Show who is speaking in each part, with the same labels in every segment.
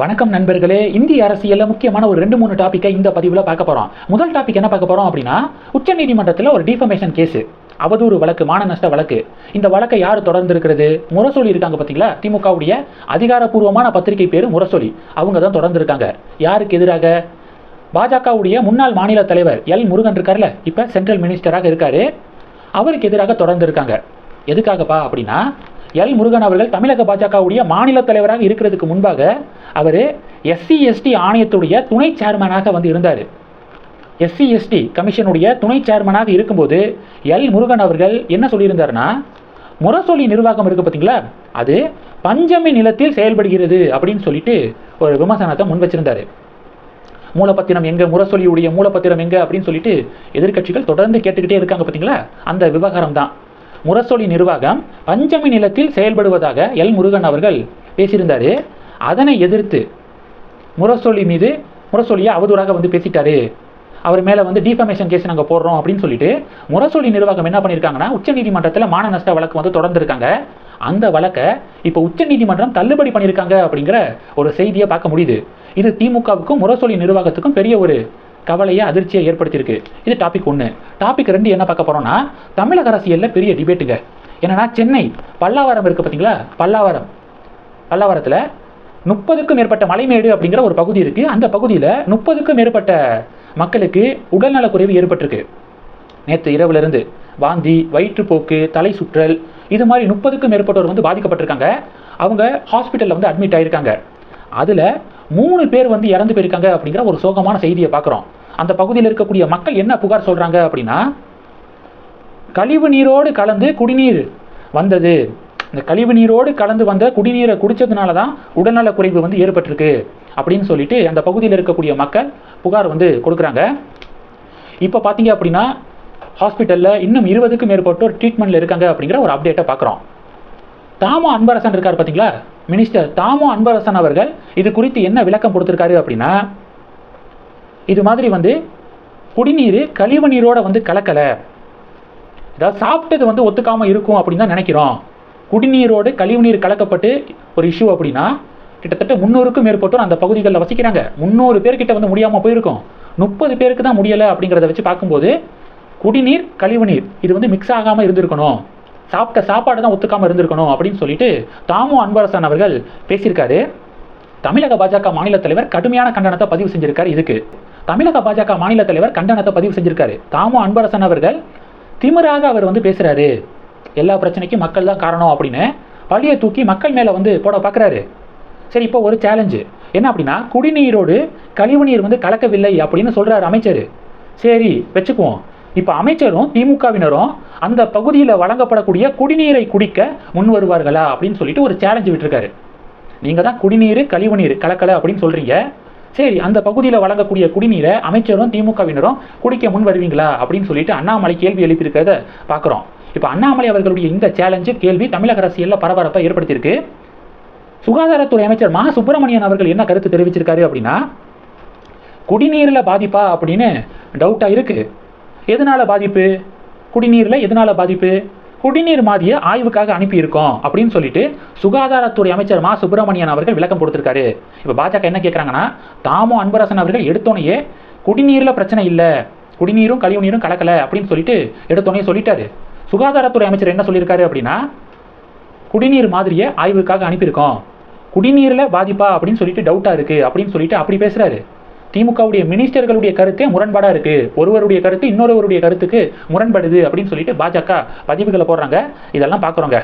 Speaker 1: வணக்கம் நண்பர்களே. இந்திய அரசியலில் முக்கியமான ஒரு ரெண்டு மூணு டாப்பிக்கை இந்த பதிவில் பார்க்க போகிறோம் முதல் டாபிக் என்ன பார்க்க போகிறோம் அப்படின்னா உச்சநீதிமன்றத்தில் ஒரு டிஃபமேஷன் கேஸு அவதூறு வழக்கு மான நஷ்ட வழக்கு. இந்த வழக்கை யார் தொடர்ந்து இருக்கிறது முரசொலி இருக்காங்க பார்த்தீங்களா திமுகவுடைய அதிகாரப்பூர்வமான பத்திரிகை பேரு முரசொலி. அவங்க தான் தொடர்ந்து இருக்காங்க யாருக்கு எதிராக? பாஜகவுடைய முன்னாள் மாநில தலைவர் எல். முருகன் இருக்கார்ல இப்போ சென்ட்ரல் மினிஸ்டராக இருக்காரு. அவருக்கு எதிராக தொடர்ந்து இருக்காங்க எதுக்காகப்பா அப்படின்னா எல் முருகன் அவர்கள் தமிழக பாஜகவுடைய மாநில தலைவராக இருக்கிறதுக்கு முன்பாக அவர் எஸ்சி எஸ்டி ஆணையத்துடைய துணை சேர்மனாக வந்து இருந்தார். எஸ்சி எஸ்டி கமிஷனுடைய துணை சேர்மனாக இருக்கும்போது எல் முருகன் அவர்கள் என்ன சொல்லியிருந்தாருன்னா முரசொலி நிர்வாகம் இருக்கு பார்த்தீங்களா அது பஞ்சமி நிலத்தில் செயல்படுகிறது அப்படின்னு சொல்லிட்டு ஒரு விமர்சனத்தை முன் வச்சிருந்தாரு. மூலப்பத்திரம் எங்கே முரசொலியுடைய மூலப்பத்திரம் எங்கே அப்படின்னு சொல்லிட்டு எதிர்க்கட்சிகள் தொடர்ந்து கேட்டுக்கிட்டே இருக்காங்க பார்த்தீங்களா அந்த விவகாரம் தான். முரசொலி நிர்வாகம் பஞ்சமி நிலத்தில் செயல்படுவதாக எல் முருகன் அவர்கள் பேசியிருந்தாரு. அதனை எதிர்த்து முரசொலி மீது முரசொலியை அவதூறாக வந்து பேசிட்டாரு. அவர் மேலே வந்து டிஃபமேஷன் கேஸ் நாங்கள் போடுறோம் அப்படின்னு சொல்லிட்டு முரசொலி நிர்வாகம் என்ன பண்ணியிருக்காங்கன்னா உச்சநீதிமன்றத்தில் மான நஷ்ட வழக்கு வந்து தொடர்ந்துருக்காங்க. அந்த வழக்கை இப்போ உச்சநீதிமன்றம் தள்ளுபடி பண்ணியிருக்காங்க அப்படிங்கிற ஒரு செய்தியை பார்க்க முடியுது. இது திமுகவுக்கும் முரசொலி நிர்வாகத்துக்கும் பெரிய ஒரு கவலையை அதிர்ச்சியை ஏற்படுத்தியிருக்கு. இது டாபிக் ஒன்று டாபிக் ரெண்டு என்ன பார்க்க போகிறோம்னா தமிழக அரசியலில் பெரிய டிபேட்டுங்க என்னன்னா சென்னை பல்லாவரம் இருக்குது பார்த்தீங்களா பல்லாவரம். பல்லாவரத்தில் முப்பதுக்கும் மேற்பட்ட மலைமேடு அப்படிங்கிற ஒரு பகுதி இருக்குது அந்த பகுதியில் முப்பதுக்கும் மேற்பட்ட மக்களுக்கு உடல்நலக்குறைவு ஏற்பட்டிருக்கு. நேற்று இரவுலேருந்து வாந்தி வயிற்றுப்போக்கு தலை சுற்றல் இது மாதிரி முப்பதுக்கும் மேற்பட்டோர் வந்து பாதிக்கப்பட்டிருக்காங்க. அவங்க ஹாஸ்பிட்டலில் வந்து அட்மிட் ஆகியிருக்காங்க அதில் மூணு பேர் வந்து இறந்து போயிருக்காங்க அப்படிங்கிற ஒரு சோகமான செய்தியை பார்க்குறோம். அந்த பகுதியில் இருக்கக்கூடிய மக்கள் என்ன புகார் சொல்கிறாங்க அப்படின்னா கழிவு நீரோடு கலந்து குடிநீர் வந்தது. இந்த கழிவு நீரோடு கலந்து வந்த குடிநீரை குடித்ததுனால தான் உடல்நலக் குறைவு வந்து ஏற்பட்டிருக்கு அப்படின்னு சொல்லிட்டு அந்த பகுதியில் இருக்கக்கூடிய மக்கள் புகார் வந்து கொடுக்குறாங்க. இப்போ பார்த்தீங்க அப்படின்னா ஹாஸ்பிட்டலில் இன்னும் இருபதுக்கும் மேற்பட்டோர் ட்ரீட்மெண்ட்டில் இருக்காங்க அப்படிங்கிற ஒரு அப்டேட்டை பார்க்குறோம் தாமோ அன்பரசன் இருக்கார் பார்த்தீங்களா மினிஸ்டர் தாமோ அன்பரசன் அவர்கள் இது குறித்து என்ன விளக்கம் கொடுத்துருக்காரு அப்படின்னா இது மாதிரி வந்து குடிநீர் கழிவு நீரோட வந்து கலக்கலை. ஏதாவது சாப்பிட்டது வந்து ஒத்துக்காமல் இருக்கும் அப்படின்னு தான் நினைக்கிறோம். குடிநீரோடு கழிவுநீர் கலக்கப்பட்டு ஒரு இஷ்யூ அப்படின்னா கிட்டத்தட்ட முந்நூறுக்கும் மேற்பட்டோர் அந்த பகுதிகளில் வசிக்கிறாங்க. முந்நூறு பேர்கிட்ட வந்து முடியாமல் போயிருக்கும். முப்பது பேருக்கு தான் முடியலை அப்படிங்கிறத வச்சு பார்க்கும்போது குடிநீர் கழிவுநீர் இது வந்து மிக்ஸ் ஆகாமல் இருந்திருக்கணும். சாப்பிட்ட சாப்பாடு தான் ஒத்துக்காமல் இருந்திருக்கணும் அப்படின்னு சொல்லிட்டு தாமு அன்பரசன் அவர்கள் பேசியிருக்காரு. தமிழக பாஜக மாநில தலைவர் கடுமையான கண்டனத்தை பதிவு செஞ்சிருக்காரு இதுக்கு. தமிழக பாஜக மாநில தலைவர் கண்டனத்தை பதிவு செஞ்சிருக்காரு. தாமும் அன்பரசன் அவர்கள் திமிராக அவர் வந்து பேசுறாரு. எல்லா பிரச்சனைக்கும் மக்கள் தான் காரணம் அப்படின்னு பழியை தூக்கி மக்கள் மேலே வந்து போட பார்க்குறாரு சரி இப்போ ஒரு சேலஞ்சு என்ன அப்படின்னா குடிநீரோடு கழிவுநீர் வந்து கலக்கவில்லை அப்படின்னு சொல்கிறார் அமைச்சர். சரி வச்சுக்குவோம். இப்போ அமைச்சரும் திமுகவினரும் அந்த பகுதியில் வழங்கப்படக்கூடிய குடிநீரை குடிக்க முன் வருவார்களா அப்படின்னு சொல்லிட்டு ஒரு சேலஞ்சு விட்டுருக்காரு. நீங்கள் தான் குடிநீர் கழிவுநீர் கலக்கலை அப்படின்னு சொல்கிறீங்க சரி அந்த பகுதியில் வழங்கக்கூடிய குடிநீரை அமைச்சரும் திமுகவினரும் குடிக்க முன் வருவீங்களா? அப்படின்னு சொல்லிட்டு அண்ணாமலை கேள்வி எழுப்பியிருக்கிறத பார்க்குறோம். இப்போ அண்ணாமலை அவர்களுடைய இந்த சேலஞ்சு கேள்வி தமிழக அரசியலில் பரபரப்பை ஏற்படுத்தியிருக்கு. சுகாதாரத்துறை அமைச்சர் மா. சுப்பிரமணியன் அவர்கள் என்ன கருத்து தெரிவிச்சிருக்காரு அப்படின்னா குடிநீரில் பாதிப்பா அப்படின்னு டவுட்டாக இருக்குது எதனால் பாதிப்பு? குடிநீரில் எதனால் பாதிப்பு? குடிநீர் மாதிரியை ஆய்வுக்காக அனுப்பியிருக்கோம் அப்படின்னு சொல்லிட்டு சுகாதாரத்துறை அமைச்சர் மா. சுப்பிரமணியன் அவர்கள் விளக்கம் கொடுத்துருக்காரு. இப்போ பாஜக என்ன கேட்குறாங்கன்னா தாமோ அன்பரசன் அவர்கள் எடுத்தோனையே குடிநீரில் பிரச்சனை இல்லை குடிநீரும் கழிவு நீரும் கலக்கலை அப்படின்னு சொல்லிட்டு எடுத்தோன்னே சொல்லிட்டாரு. சுகாதாரத்துறை அமைச்சர் என்ன சொல்லியிருக்காரு அப்படின்னா குடிநீர் மாதிரியை ஆய்வுக்காக அனுப்பியிருக்கோம். குடிநீரில் பாதிப்பா அப்படின்னு சொல்லிட்டு டவுட்டாக இருக்குது அப்படின்னு சொல்லிட்டு அப்படி பேசுகிறாரு திமுகவுடைய மினிஸ்டர்களுடைய கருத்தே முரண்பாடாக இருக்குது ஒருவருடைய கருத்து இன்னொருவருடைய கருத்துக்கு முரண்படுது அப்படின்னு சொல்லிட்டு பாஜக பதிவுகளை போடுறாங்க. இதெல்லாம் பார்க்குறோங்க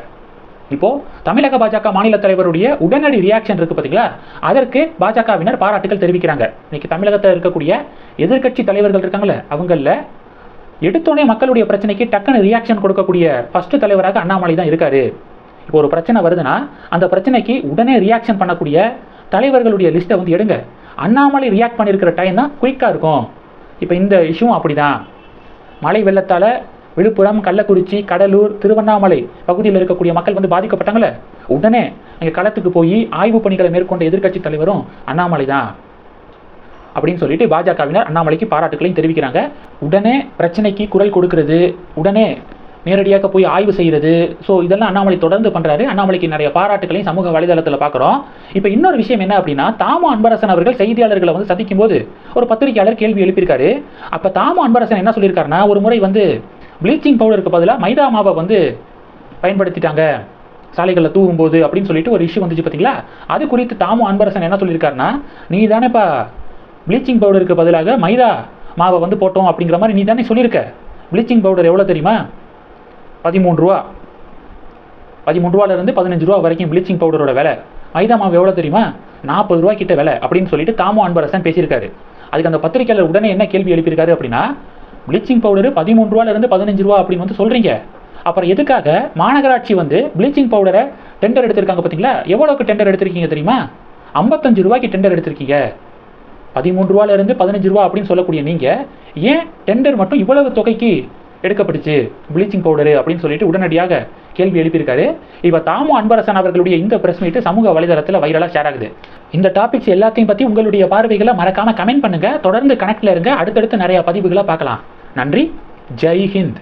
Speaker 1: இப்போ தமிழக பாஜக மாநில தலைவருடைய உடனடி ரியாக்ஷன் இருக்கு பார்த்தீங்களா அதற்கு பாஜகவினர் பாராட்டுகள் தெரிவிக்கிறாங்க. இன்னைக்கு தமிழகத்தில் இருக்கக்கூடிய எதிர்க்கட்சி தலைவர்கள் இருக்காங்களே அவங்களில் எடுத்தோடனே மக்களுடைய பிரச்சனைக்கு டக்குன்னு ரியாக்ஷன் கொடுக்கக்கூடிய ஃபர்ஸ்ட் தலைவராக அண்ணாமலை தான் இருக்காரு. இப்போ ஒரு பிரச்சனை வருதுன்னா அந்த பிரச்சனைக்கு உடனே ரியாக்ஷன் பண்ணக்கூடிய தலைவர்களுடைய லிஸ்ட்டை வந்து எடுங்க. அண்ணாமலை ரியாக்ட் பண்ணியிருக்கிற டைம் தான் குயிக்காக இருக்கும். இப்போ இந்த இஷ்யூவும் அப்படி தான் மழை வெள்ளத்தால் விழுப்புரம் கள்ளக்குறிச்சி கடலூர் திருவண்ணாமலை பகுதியில் இருக்கக்கூடிய மக்கள் வந்து பாதிக்கப்பட்டாங்களே உடனே அங்கே களத்துக்கு போய் ஆய்வு பணிகளை மேற்கொண்ட எதிர்க்கட்சி தலைவரும் அண்ணாமலை தான். அப்படின்னு சொல்லிட்டு பாஜகவினர் அண்ணாமலைக்கு பாராட்டுகளையும் தெரிவிக்கிறாங்க. உடனே பிரச்சனைக்கு குரல் கொடுக்கிறது. உடனே நேரடியாக போய் ஆய்வு செய்கிறது. ஸோ இதெல்லாம் அண்ணாமலை தொடர்ந்து பண்ணுறாரு அண்ணாமலைக்கு நிறைய பாராட்டுகளையும் சமூக வலைதளத்தில் பார்க்குறோம் இப்போ இன்னொரு விஷயம் என்ன அப்படின்னா தாமு அன்பரசன் அவர்கள் செய்தியாளர்களை வந்து சந்திக்கும் போது ஒரு பத்திரிகையாளர் கேள்வி எழுப்பியிருக்காரு. அப்போ தாமு அன்பரசன் என்ன சொல்லியிருக்காருன்னா ஒரு முறை வந்து ப்ளீச்சிங் பவுடருக்கு பதிலாக மைதா மாவை வந்து பயன்படுத்திட்டாங்க. சாலைகளில் தூவும் போது அப்படின்னு சொல்லிட்டு ஒரு இஷ்யூ வந்துச்சு பார்த்தீங்களா அது குறித்து தாமு அன்பரசன் என்ன சொல்லியிருக்காருன்னா நீ தானேப்பா ப்ளீச்சிங் பவுடருக்கு பதிலாக மைதா மாவை வந்து போட்டோம் அப்படிங்கிற மாதிரி நீ தானே சொல்லியிருக்க. ப்ளீச்சிங் பவுடர் எவ்வளோ தெரியுமா? பதிமூணு ரூபா. பதிமூணு ரூபாலேருந்து பதினஞ்சு ரூபா வரைக்கும் ப்ளீச்சிங் பவுடரோட விலை. மைதா மாவு எவ்வளோ தெரியுமா? நாற்பது ரூபா கிட்ட விலை அப்படின்னு சொல்லிட்டு தாமோ அன்பரசன் பேசியிருக்காரு. அதுக்கு அந்த பத்திரிக்கையாளர் உடனே என்ன கேள்வி எழுப்பியிருக்காரு அப்படின்னா ப்ளீச்சிங் பவுடர் பதிமூணு ரூபாலேருந்து பதினஞ்சு ரூபா அப்படின்னு வந்து சொல்கிறீங்க அப்புறம் எதுக்காக மாநகராட்சி வந்து ப்ளீச்சிங் பவுடரை டெண்டர் எடுத்திருக்காங்க பார்த்தீங்களா எவ்வளோக்கு டெண்டர் எடுத்திருக்கீங்க தெரியுமா? ஐம்பத்தஞ்சு ரூபாய்க்கு டெண்டர் எடுத்திருக்கீங்க. பதிமூணு ரூபாலேருந்து பதினஞ்சு ரூபா அப்படின்னு சொல்லக்கூடிய நீங்கள் ஏன் டெண்டர் மட்டும் இவ்வளவு தொகைக்கு எடுக்கப்பட்டுச்சு. ப்ளீச்சிங் பவுடரு அப்படின்னு சொல்லிட்டு உடனடியாக கேள்வி எழுப்பியிருக்காரு. இப்போ தாமு அன்பரசன் அவர்களுடைய இந்த பிரஸ் மீட்டு சமூக வலைதளத்தில் வைரலாக ஷேர் ஆகுது. இந்த டாபிக்ஸ் எல்லாத்தையும் பற்றி உங்களுடைய பார்வைகளை மறக்காமல் கமெண்ட் பண்ணுங்கள் தொடர்ந்து கனெக்டில் இருங்க. அடுத்தடுத்து நிறைய பதிவுகளை பார்க்கலாம். நன்றி. ஜெய் ஹிந்த்.